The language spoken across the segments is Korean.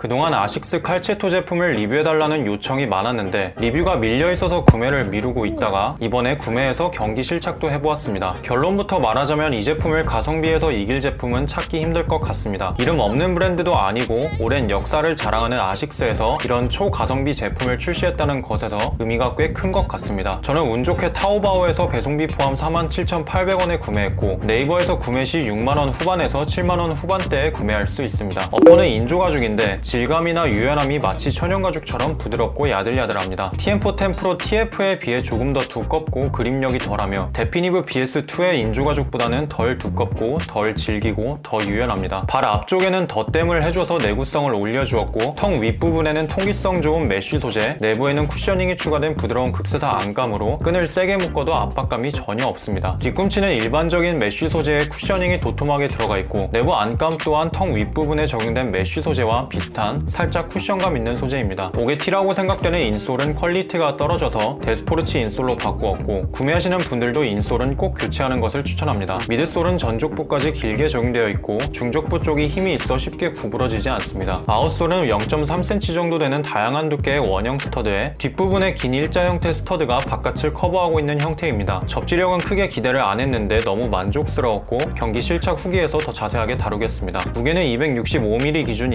그동안 아식스 칼체토 제품을 리뷰해달라는 요청이 많았는데 리뷰가 밀려있어서 구매를 미루고 있다가 이번에 구매해서 경기 실착도 해보았습니다. 결론부터 말하자면 이 제품을 가성비에서 이길 제품은 찾기 힘들 것 같습니다. 이름 없는 브랜드도 아니고 오랜 역사를 자랑하는 아식스에서 이런 초가성비 제품을 출시했다는 것에서 의미가 꽤 큰 것 같습니다. 저는 운 좋게 타오바오에서 배송비 포함 47,800원에 구매했고 네이버에서 구매 시 6만원 후반에서 7만원 후반대에 구매할 수 있습니다. 어퍼는 인조 가죽인데 질감이나 유연함이 마치 천연 가죽처럼 부드럽고 야들야들합니다. TM410 프로 TF에 비해 조금 더 두껍고 그립력이 덜하며 데피니브 BS2의 인조 가죽보다는 덜 두껍고 덜 질기고 더 유연합니다. 발 앞쪽에는 덧댐을 해줘서 내구성을 올려주었고 턱 윗부분에는 통기성 좋은 메쉬 소재, 내부에는 쿠셔닝이 추가된 부드러운 극세사 안감으로 끈을 세게 묶어도 압박감이 전혀 없습니다. 뒤꿈치는 일반적인 메쉬 소재의 쿠셔닝이 도톰하게 들어가 있고 내부 안감 또한 턱 윗부분에 적용된 메쉬 소재와 비슷한 살짝 쿠션감 있는 소재입니다. 옥의 T라고 생각되는 인솔은 퀄리티가 떨어져서 데스포르치 인솔로 바꾸었고 구매하시는 분들도 인솔은 꼭 교체하는 것을 추천합니다. 미드솔은 전족부까지 길게 적용되어 있고 중족부 쪽이 힘이 있어 쉽게 구부러지지 않습니다. 아웃솔은 0.3cm 정도 되는 다양한 두께의 원형 스터드에 뒷부분에 긴 일자 형태 스터드가 바깥을 커버하고 있는 형태입니다. 접지력은 크게 기대를 안 했는데 너무 만족스러웠고 경기 실착 후기에서 더 자세하게 다루겠습니다. 무게는 265mm 기준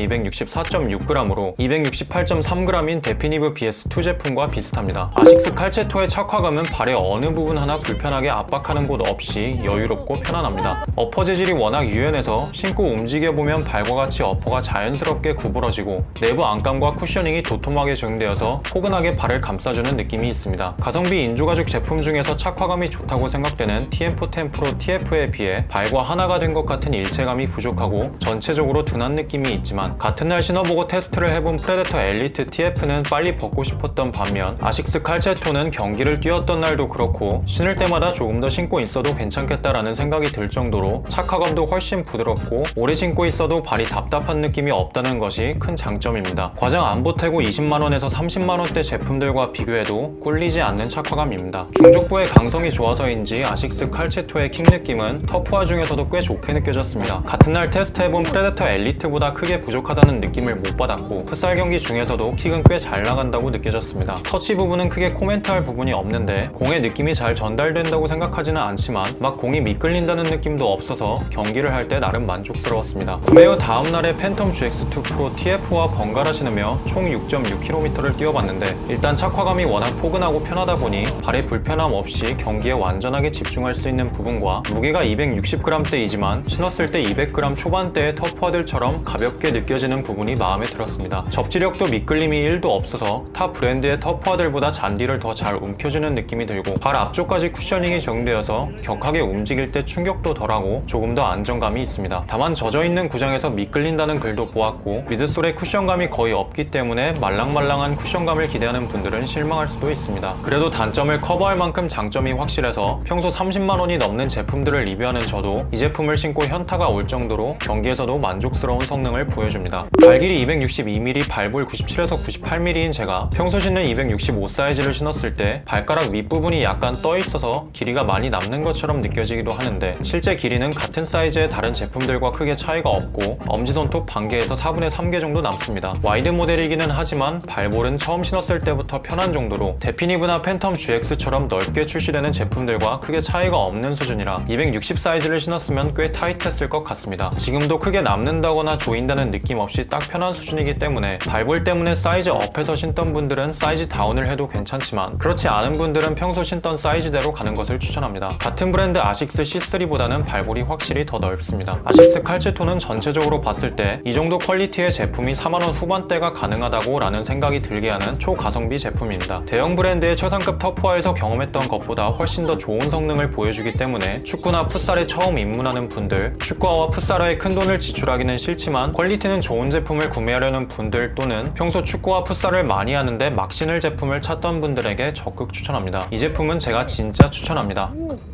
264.6g으로 268.3g인 데피니브 BS2 제품과 비슷합니다. 아식스 칼체토의 착화감은 발의 어느 부분 하나 불편하게 압박하는 곳 없이 여유롭고 편안합니다. 어퍼 재질이 워낙 유연해서 신고 움직여보면 발과 같이 어퍼가 자연스럽게 구부러지고 내부 안감과 쿠셔닝이 도톰하게 적용되어서 포근하게 발을 감싸주는 느낌이 있습니다. 가성비 인조가죽 제품 중에서 착화감이 좋다고 생각되는 TM410 프로 TF에 비해 발과 하나가 된 것 같은 일체감이 부족하고 전체적으로 둔한 느낌이 있지만 같은 날 신어보고 테스트를 해본 프레데터 엘리트 TF는 빨리 벗고 싶었던 반면 아식스 칼체토는 경기를 뛰었던 날도 그렇고 신을 때마다 조금 더 신고 있어도 괜찮겠다라는 생각이 들 정도로 착화감도 훨씬 부드럽고 오래 신고 있어도 발이 답답한 느낌이 없다는 것이 큰 장점입니다. 과장 안 보태고 20만원에서 30만원대 제품들과 비교해도 꿀리지 않는 착화감입니다. 중족부의 강성이 좋아서인지 아식스 칼체토의 킥 느낌은 터프화 중에서도 꽤 좋게 느껴졌습니다. 같은 날 테스트해본 프레데터 엘리트보다 크게 부족하다는 느낌 을 못 받았고 풋살 경기 중에서도 킥은 꽤 잘 나간다고 느껴졌습니다. 터치 부분은 크게 코멘트할 부분이 없는데 공의 느낌이 잘 전달된다고 생각하지는 않지만 막 공이 미끌린다는 느낌도 없어서 경기를 할 때 나름 만족스러웠습니다. 구매 후 다음 날에 팬텀 GX2 프로 TF와 번갈아 신으며 총 6.6km를 뛰어봤는데 일단 착화감이 워낙 포근하고 편하다 보니 발에 불편함 없이 경기에 완전하게 집중할 수 있는 부분과 무게가 260g대이지만 신었을 때 200g 초반대의 터프화들처럼 가볍게 느껴지는 부분이 마음에 들었습니다. 접지력도 미끌림이 1도 없어서 타 브랜드의 터프화들보다 잔디를 더 잘 움켜주는 느낌이 들고 발 앞쪽까지 쿠셔닝이 적용되어서 격하게 움직일 때 충격도 덜하고 조금 더 안정감이 있습니다. 다만 젖어있는 구장에서 미끌린다는 글도 보았고 미드솔의 쿠션감이 거의 없기 때문에 말랑말랑한 쿠션감을 기대하는 분들은 실망할 수도 있습니다. 그래도 단점을 커버할 만큼 장점이 확실해서 평소 30만 원이 넘는 제품들을 리뷰하는 저도 이 제품을 신고 현타가 올 정도로 경기에서도 만족스러운 성능을 보여줍니다. 발 길이 262mm, 발볼 97에서 98mm인 제가 평소 신는 265 사이즈를 신었을 때 발가락 윗부분이 약간 떠 있어서 길이가 많이 남는 것처럼 느껴지기도 하는데 실제 길이는 같은 사이즈의 다른 제품들과 크게 차이가 없고 엄지손톱 반개에서 4분의 3개 정도 남습니다. 와이드 모델이기는 하지만 발볼은 처음 신었을 때부터 편한 정도로 데피니브나 팬텀 GX처럼 넓게 출시되는 제품들과 크게 차이가 없는 수준이라 260 사이즈를 신었으면 꽤 타이트했을 것 같습니다. 지금도 크게 남는다거나 조인다는 느낌 없이 딱 편한 수준이기 때문에 발볼 때문에 사이즈 업해서 신던 분들은 사이즈 다운을 해도 괜찮지만 그렇지 않은 분들은 평소 신던 사이즈대로 가는 것을 추천합니다. 같은 브랜드 아식스 C3보다는 발볼이 확실히 더 넓습니다. 아식스 칼체토는 전체적으로 봤을 때 이 정도 퀄리티의 제품이 4만원 후반대가 가능하다고 라는 생각이 들게 하는 초가성비 제품입니다. 대형 브랜드의 최상급 터프화에서 경험했던 것보다 훨씬 더 좋은 성능을 보여주기 때문에 축구나 풋살에 처음 입문하는 분들, 축구화와 풋살화에 큰 돈을 지출하기는 싫지만 퀄리티는 좋은 제품을 구매하려는 분들 또는 평소 축구와 풋살을 많이 하는데 막 신을 제품을 찾던 분들에게 적극 추천합니다. 이 제품은 제가 진짜 추천합니다.